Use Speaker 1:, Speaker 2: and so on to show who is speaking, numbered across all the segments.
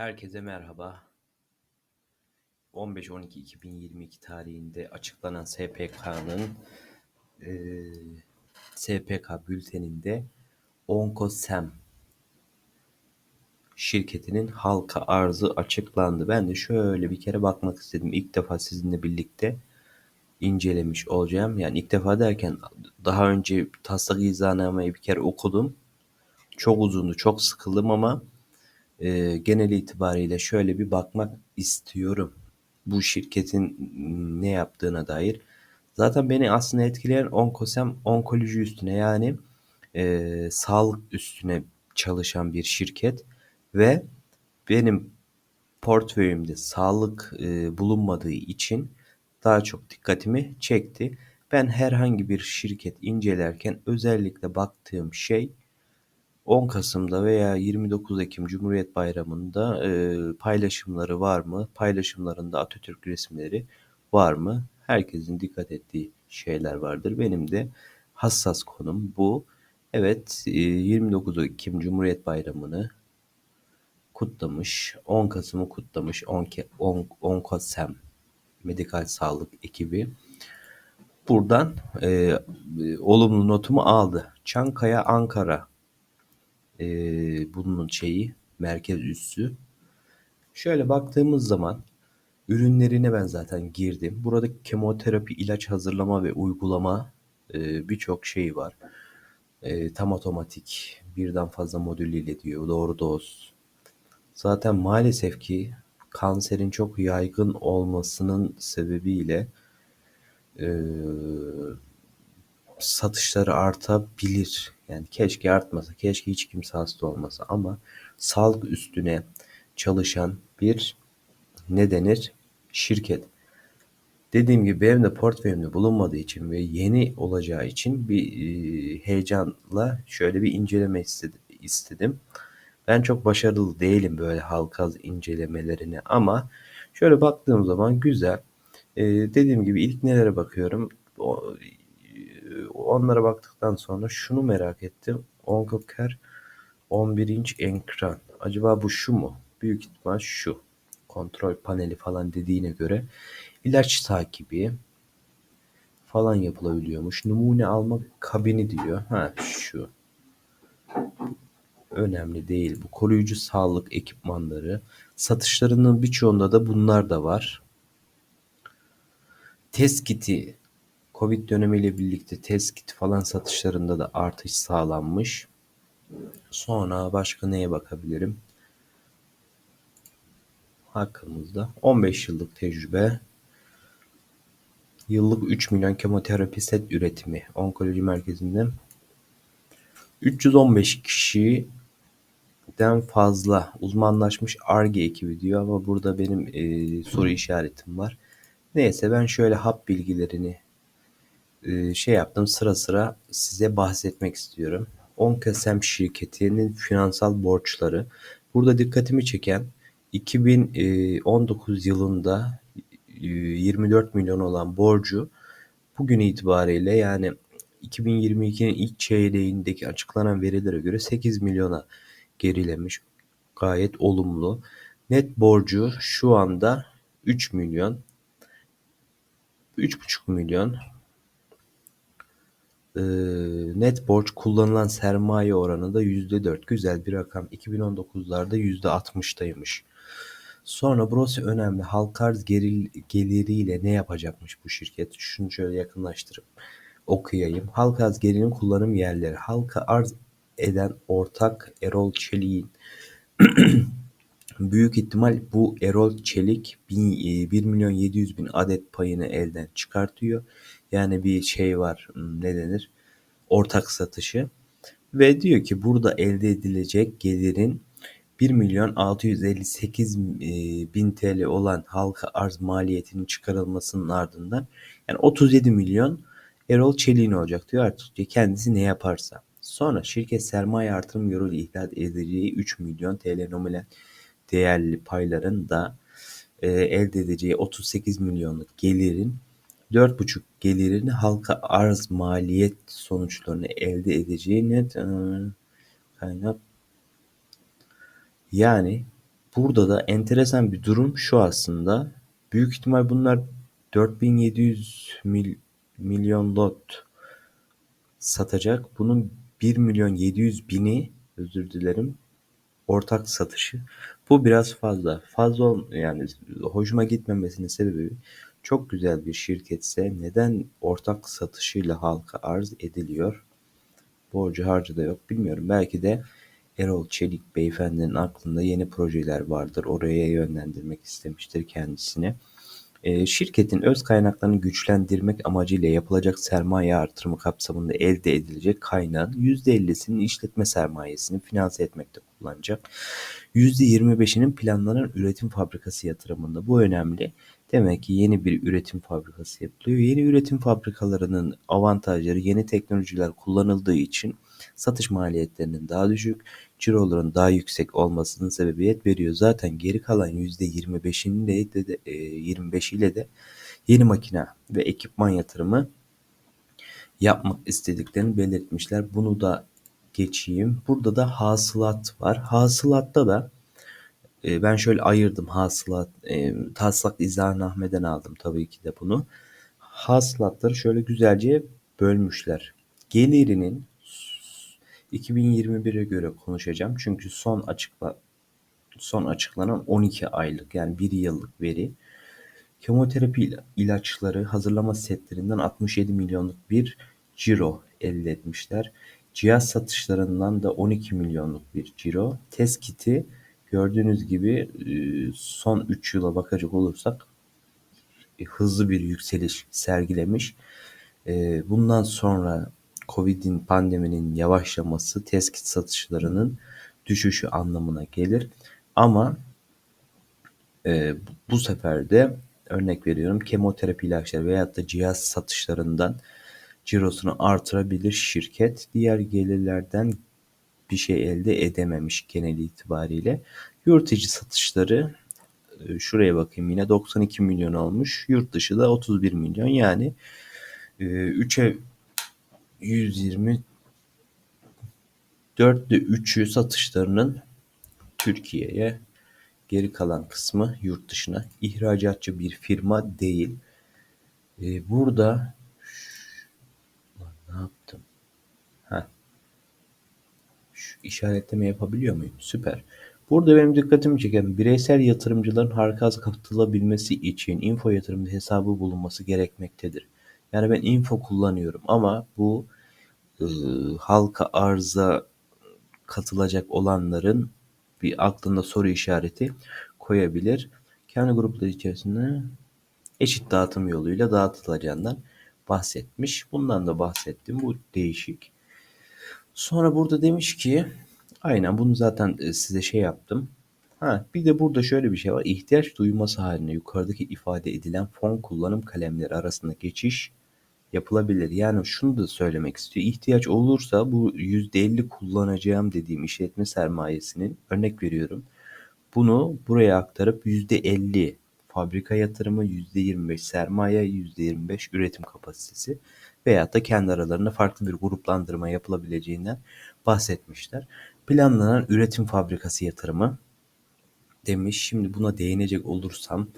Speaker 1: Herkese merhaba. 15-12-2022 tarihinde açıklanan SPK'nın e, SPK bülteninde Onkosem şirketinin halka arzı açıklandı. Ben de şöyle bir kere bakmak istedim. İlk defa sizinle birlikte incelemiş olacağım. Yani ilk defa derken daha önce taslak izahnnameyi bir kere okudum. Çok uzundu, çok sıkıldım ama e, genel itibariyle şöyle bir bakmak istiyorum. Bu şirketin ne yaptığına dair. Zaten beni aslında etkileyen onkosem onkoloji üstüne yani e, sağlık üstüne çalışan bir şirket ve benim portföyümde sağlık e, bulunmadığı için daha çok dikkatimi çekti. Ben herhangi bir şirket incelerken özellikle baktığım şey 10 Kasım'da veya 29 Ekim Cumhuriyet Bayramı'nda e, paylaşımları var mı? Paylaşımlarında Atatürk resimleri var mı? Herkesin dikkat ettiği şeyler vardır. Benim de hassas konum bu. Evet, e, 29 Ekim Cumhuriyet Bayramı'nı kutlamış. 10 Kasım'ı kutlamış. 10, 10, 10 Kasım Medikal Sağlık ekibi. Buradan e, olumlu notumu aldı. Çankaya, Ankara e, bunun şeyi merkez üssü. Şöyle baktığımız zaman ürünlerine ben zaten girdim. Burada kemoterapi, ilaç hazırlama ve uygulama e, birçok şey var. E, tam otomatik birden fazla modül ile diyor. Doğru doz. Zaten maalesef ki kanserin çok yaygın olmasının sebebiyle e, satışları artabilir. Yani keşke artmasa, keşke hiç kimse hasta olmasa ama sağlık üstüne çalışan bir ne denir? Şirket. Dediğim gibi benim de portföyümde bulunmadığı için ve yeni olacağı için bir e, heyecanla şöyle bir inceleme istedim. Ben çok başarılı değilim böyle halka incelemelerine ama şöyle baktığım zaman güzel. E, dediğim gibi ilk nelere bakıyorum? O, onlara baktıktan sonra şunu merak ettim. Oncocare 11 inç ekran. Acaba bu şu mu? Büyük ihtimal şu. Kontrol paneli falan dediğine göre ilaç takibi falan yapılabiliyormuş. Numune alma kabini diyor. Ha şu. Önemli değil. Bu koruyucu sağlık ekipmanları. Satışlarının birçoğunda da bunlar da var. Test kiti Covid dönemiyle birlikte test kit falan satışlarında da artış sağlanmış. Sonra başka neye bakabilirim? Hakkımızda 15 yıllık tecrübe. Yıllık 3 milyon kemoterapi set üretimi onkoloji merkezinde 315 kişiden fazla uzmanlaşmış ARGE ekibi diyor ama burada benim e, soru işaretim var. Neyse ben şöyle hap bilgilerini şey yaptım sıra sıra size bahsetmek istiyorum. Onkasem şirketinin finansal borçları. Burada dikkatimi çeken 2019 yılında 24 milyon olan borcu bugün itibariyle yani 2022'nin ilk çeyreğindeki açıklanan verilere göre 8 milyona gerilemiş. Gayet olumlu. Net borcu şu anda 3 milyon. 3,5 milyon e, net borç kullanılan sermaye oranı da %4. Güzel bir rakam. 2019'larda %60'daymış. Sonra burası önemli. Halk arz geril, geliriyle ne yapacakmış bu şirket? Şunu şöyle yakınlaştırıp okuyayım. Halk arz gelirinin kullanım yerleri. Halka arz eden ortak Erol Çelik'in büyük ihtimal bu Erol Çelik 1 milyon 700 bin adet payını elden çıkartıyor. Yani bir şey var hmm, ne denir ortak satışı ve diyor ki burada elde edilecek gelirin 1 milyon 658 e, bin TL olan halka arz maliyetinin çıkarılmasının ardından yani 37 milyon Erol Çelik'in olacak diyor artık diyor kendisi ne yaparsa. Sonra şirket sermaye artırım yoluyla ihlal edeceği 3 milyon TL nominal değerli payların da e, elde edeceği 38 milyonluk gelirin 4,5 gelirini halka arz maliyet sonuçlarını elde edeceği net e, kaynak yani Burada da enteresan bir durum şu aslında. Büyük ihtimal bunlar 4700 mil, milyon lot satacak. Bunun 1 milyon 700 bini özür dilerim ortak satışı. Bu biraz fazla. Fazla yani hoşuma gitmemesinin sebebi çok güzel bir şirketse neden ortak satışıyla halka arz ediliyor? Borcu harcı da yok bilmiyorum. Belki de Erol Çelik beyefendinin aklında yeni projeler vardır. Oraya yönlendirmek istemiştir kendisini. E, şirketin öz kaynaklarını güçlendirmek amacıyla yapılacak sermaye artırımı kapsamında elde edilecek kaynağın %50'sinin işletme sermayesini finanse etmekte kullanacak. %25'inin planlanan üretim fabrikası yatırımında. Bu önemli. Demek ki yeni bir üretim fabrikası yapılıyor. Yeni üretim fabrikalarının avantajları yeni teknolojiler kullanıldığı için satış maliyetlerinin daha düşük, ciroların daha yüksek olmasının sebebiyet veriyor. Zaten geri kalan %25'inde de, de 25 ile de yeni makine ve ekipman yatırımı yapmak istediklerini belirtmişler. Bunu da geçeyim. Burada da hasılat var. Hasılatta da e, ben şöyle ayırdım hasılat, e, taslak izahnameden aldım tabii ki de bunu. Hasılatları şöyle güzelce bölmüşler. Gelirinin 2021'e göre konuşacağım. Çünkü son açıkla son açıklanan 12 aylık yani 1 yıllık veri. Kemoterapi ilaçları hazırlama setlerinden 67 milyonluk bir ciro elde etmişler. Cihaz satışlarından da 12 milyonluk bir ciro. Test kiti gördüğünüz gibi son 3 yıla bakacak olursak hızlı bir yükseliş sergilemiş. Bundan sonra Covid'in pandeminin yavaşlaması test kit satışlarının düşüşü anlamına gelir. Ama e, bu sefer de örnek veriyorum kemoterapi ilaçları veyahut da cihaz satışlarından cirosunu artırabilir şirket. Diğer gelirlerden bir şey elde edememiş genel itibariyle. Yurt içi satışları e, şuraya bakayım yine 92 milyon olmuş. Yurt dışı da 31 milyon yani 3'e 120 dörtte üçü satışlarının Türkiye'ye geri kalan kısmı yurt dışına ihracatçı bir firma değil. Ee, burada ne yaptım? Ha. Şu işaretleme yapabiliyor muyum? Süper. Burada benim dikkatimi çeken bireysel yatırımcıların harikaz katılabilmesi için info yatırımda hesabı bulunması gerekmektedir. Yani ben info kullanıyorum ama bu e, halka arza katılacak olanların bir aklında soru işareti koyabilir. Kendi grupları içerisinde eşit dağıtım yoluyla dağıtılacağından bahsetmiş. Bundan da bahsettim. Bu değişik. Sonra burada demiş ki aynen bunu zaten e, size şey yaptım. Ha, bir de burada şöyle bir şey var. İhtiyaç duyması haline yukarıdaki ifade edilen fon kullanım kalemleri arasında geçiş yapılabilir. Yani şunu da söylemek istiyor. İhtiyaç olursa bu %50 kullanacağım dediğim işletme sermayesinin örnek veriyorum. Bunu buraya aktarıp %50 fabrika yatırımı, %25 sermaye, %25 üretim kapasitesi veya da kendi aralarında farklı bir gruplandırma yapılabileceğinden bahsetmişler. Planlanan üretim fabrikası yatırımı demiş. Şimdi buna değinecek olursam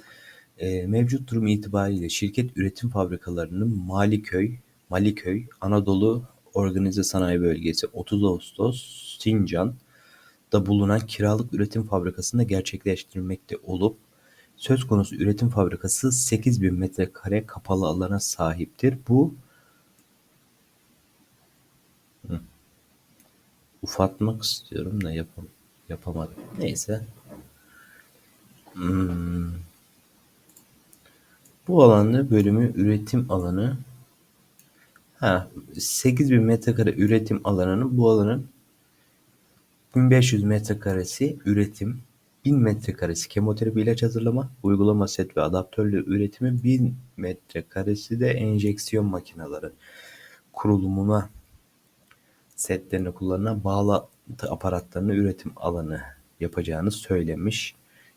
Speaker 1: e, mevcut durum itibariyle şirket üretim fabrikalarının Maliköy, Maliköy, Anadolu Organize Sanayi Bölgesi 30 Ağustos, Sincan'da bulunan kiralık üretim fabrikasında gerçekleştirilmekte olup söz konusu üretim fabrikası 8000 metrekare kapalı alana sahiptir. Bu Hı. ufatmak istiyorum da yapam yapamadım. Neyse. Hmm. Bu alanda bölümü üretim alanı ha 8000 metrekare üretim alanının bu alanın 1500 metrekaresi üretim, 1000 metrekaresi kemoterapi ilaç hazırlama, uygulama set ve adaptörlü üretimi, 1000 metrekaresi de enjeksiyon makineleri kurulumuna setlerine kullanılan bağlantı aparatlarını üretim alanı yapacağını söylemiş.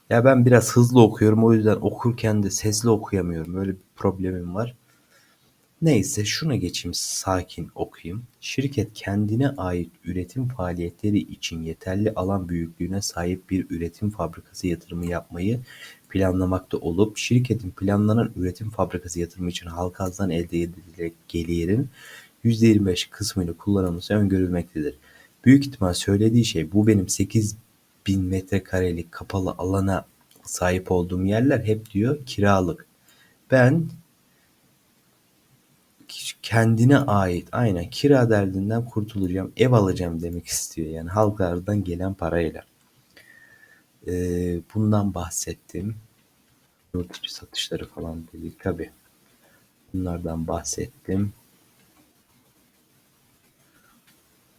Speaker 1: Ya ben biraz hızlı okuyorum o yüzden okurken de sesli okuyamıyorum. Öyle bir problemim var. Neyse şuna geçeyim sakin okuyayım. Şirket kendine ait üretim faaliyetleri için yeterli alan büyüklüğüne sahip bir üretim fabrikası yatırımı yapmayı planlamakta olup şirketin planlanan üretim fabrikası yatırımı için halka arzdan elde edilecek gelirin %25 kısmını kullanılması öngörülmektedir. Büyük ihtimal söylediği şey bu benim 8 bin metrekarelik kapalı alana sahip olduğum yerler hep diyor kiralık. Ben kendine ait aynen kira derdinden kurtulacağım ev alacağım demek istiyor yani halklardan gelen parayla. Ee, bundan bahsettim. Yurt satışları falan dedik tabi. Bunlardan bahsettim.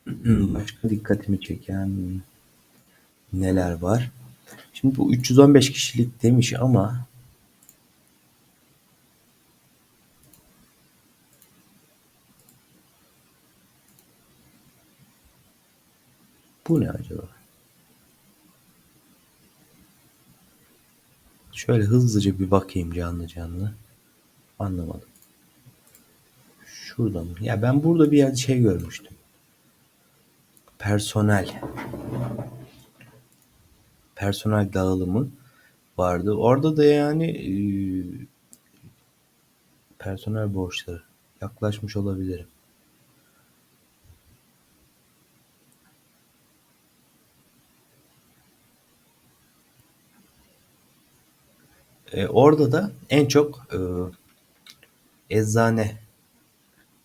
Speaker 1: Başka dikkatimi çeken neler var? Şimdi bu 315 kişilik demiş ama bu ne acaba? Şöyle hızlıca bir bakayım canlı canlı. Anlamadım. Şurada mı? Ya ben burada bir yerde şey görmüştüm. Personel. Personel dağılımı vardı. Orada da yani e, personel borçları yaklaşmış olabilirim. E, orada da en çok e, eczane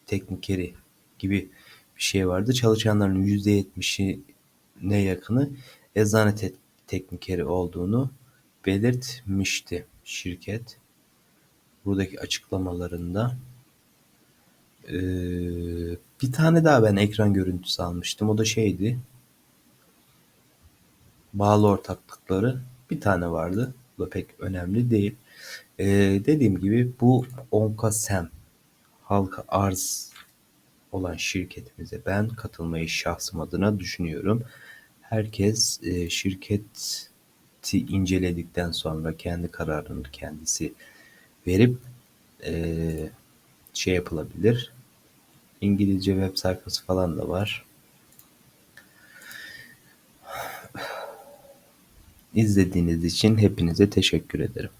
Speaker 1: teknikeri gibi bir şey vardı. Çalışanların %70'ine yakını eczane te- teknikeri olduğunu belirtmişti şirket. Buradaki açıklamalarında. Ee, bir tane daha ben ekran görüntüsü almıştım. O da şeydi. Bağlı ortaklıkları bir tane vardı. Bu da pek önemli değil. Ee, dediğim gibi bu Onkasem halka arz olan şirketimize ben katılmayı şahsım adına düşünüyorum. Herkes e, şirketi inceledikten sonra kendi kararını kendisi verip e, şey yapılabilir. İngilizce web sayfası falan da var. İzlediğiniz için hepinize teşekkür ederim.